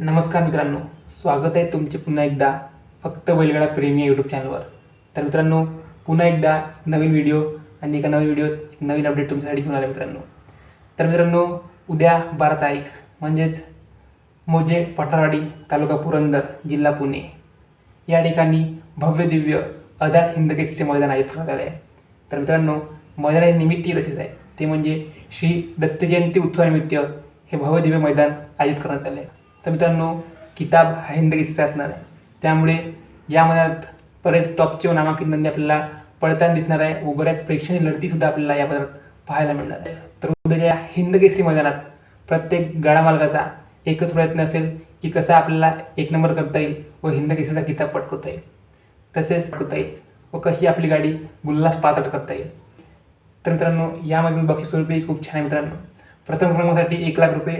नमस्कार मित्रांनो स्वागत आहे तुमचे पुन्हा एकदा फक्त बैलगाडा प्रेमी यूट्यूब चॅनलवर तर मित्रांनो पुन्हा एकदा नवीन व्हिडिओ आणि एका नवीन व्हिडिओ नवीन अपडेट तुमच्यासाठी घेऊन आले मित्रांनो. तर मित्रांनो उद्या बारा तारीख म्हणजेच मोजे पठारवाडी तालुका पुरंदर जिल्हा पुणे. या ठिकाणी भव्य दिव्य अदात हिंदकेसरीचे मैदान आयोजित करण्यात आले आहे तर मित्रांनो मैदानाचे निमित्त तसेच आहे. ते म्हणजे श्री दत्त जयंती उत्सवानिमित्त हे भव्य दिव्य मैदान आयोजित करण्यात आले आहे तर मित्रांनो किताब हा हिंदकेसरीचा असणार आहे. त्यामुळे या मनात बरेच टॉपचे व नामांकित नंदी आपल्याला पडताना दिसणार आहे व बऱ्याच प्रेक्षणीय लढतीसुद्धा आपल्याला या मनात पाहायला मिळणार आहे. तर उद्याच्या हिंद हिंदकेसरी मैदानात प्रत्येक गाडामालकाचा एकच प्रयत्न असेल की कसा आपल्याला एक नंबर करता येईल व हिंदकेसरीचा किताब पटकवता येईल. तसेच पटकवता येईल व कशी आपली गाडी गुल्लास पातळ करता येईल. तर मित्रांनो यामधील बक्षीस स्वरूपी खूप छान आहे मित्रांनो. प्रथम क्रमांकासाठी एक लाख रुपये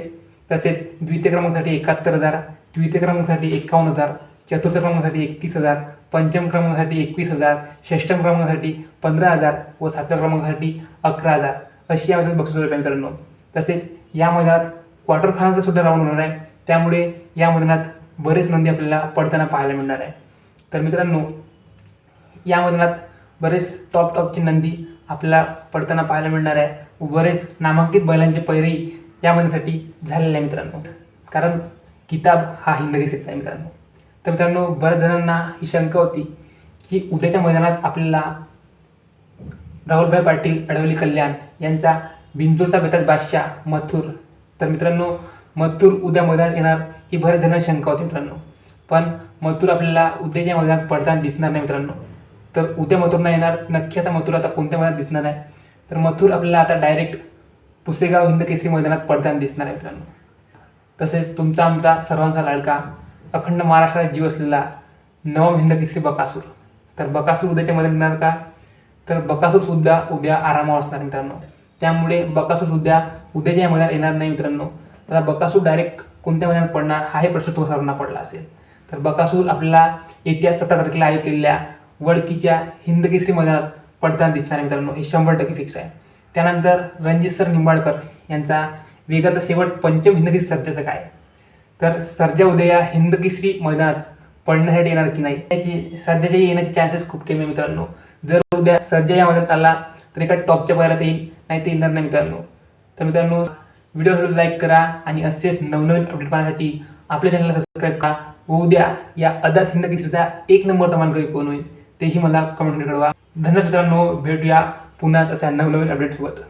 तसेच द्वितीय क्रमांकासाठी एकाहत्तर हजार द्वितीय क्रमांकासाठी एकावन्न हजार चतुर्थ क्रमांकासाठी एकतीस हजार पंचम क्रमांकासाठी एकवीस हजार षष्टम क्रमांकासाठी पंधरा हजार व सातव्या क्रमांकासाठी अकरा हजार. अशी यामध्ये बक्षीस स्वरूप मित्रांनो. तसेच या मैदानात क्वार्टर फायनलचा सुद्धा राऊंड होणार आहे. त्यामुळे या मैदानात बरेच नंदी आपल्याला पडताना पाहायला मिळणार आहे. तर मित्रांनो या मैदानात बरेच टॉप टॉपची नंदी आपल्याला पडताना पाहायला मिळणार आहे. व बरेच नामांकित बैलांचे पैरही या मैदानासाठी झालेले आहे मित्रांनो. कारण किताब हा हिंदकेसरीचा आहे मित्रांनो. तर मित्रांनो बऱ्याच जणांना ही शंका होती की उद्याच्या मैदानात आपल्याला राहुलभाई पाटील अडवली कल्याण यांचा बिंजूरचा बेताज बादशाह मथुर. तर मित्रांनो मथुर उद्या मैदानात येणार ही बऱ्याच जणांना शंका होती मित्रांनो. पण मथुर आपल्याला उद्याच्या मैदानात पडताना दिसणार नाही मित्रांनो. तर उद्या मथुर नाही येणार. नक्की आता मथुर आता कोणत्या मैदानात दिसणार नाही तर मथुर आपल्याला आता डायरेक्ट पुसेगाव हिंद केसरी मैदानात पडताना दिसणार आहे मित्रांनो. तसेच तुमचा आमचा सर्वांचा लाडका अखंड महाराष्ट्रात जीव असलेला नवम हिंद केसरी बकासूर. तर बकासूर उद्याच्या मध्ये येणार का? तर बकासूर सुद्धा उद्या आरामावर असणार मित्रांनो. त्यामुळे बकासूर सुद्धा उद्याच्या मैदानात येणार नाही मित्रांनो. आता बकासूर डायरेक्ट कोणत्या मैदानात पडणार हाही प्रश्न तो सर्वांना पडला असेल. तर बकासूर आपल्याला येत्या सतरा तारखेला आयोजित केलेल्या वडकीच्या हिंद केसरी मैदानात पडताना दिसणार मित्रांनो. हे शंभर टक्के फिक्स आहे. त्यानंतर रणजित सर निंबाळकर यांचा वेगाचा शेवट पंचम हिंदकी केसरी काय तर सर्जा उद्या या मैदानात पडण्यासाठी येणार की नाही याची सध्याच्या येण्याचे चान्सेस खूप कमी आहे मित्रांनो. जर उद्या सर्जा या मैदानात आला तर एका टॉपच्या पहिल्यात येईल नाही ते येणार नाही मित्रांनो. तर मित्रांनो व्हिडिओ लाईक करा आणि असेच नवनवीन अपडेट पाहण्यासाठी आपल्या चॅनलला सबस्क्राईब करा. व उद्या या अदात हिंद एक एक समान मानकरी कोण होईल तेही मला कमेंट कळवा. धन्यवाद मित्रांनो भेटूया पुन्हाच अशा नवनवीन अपडेटसोबत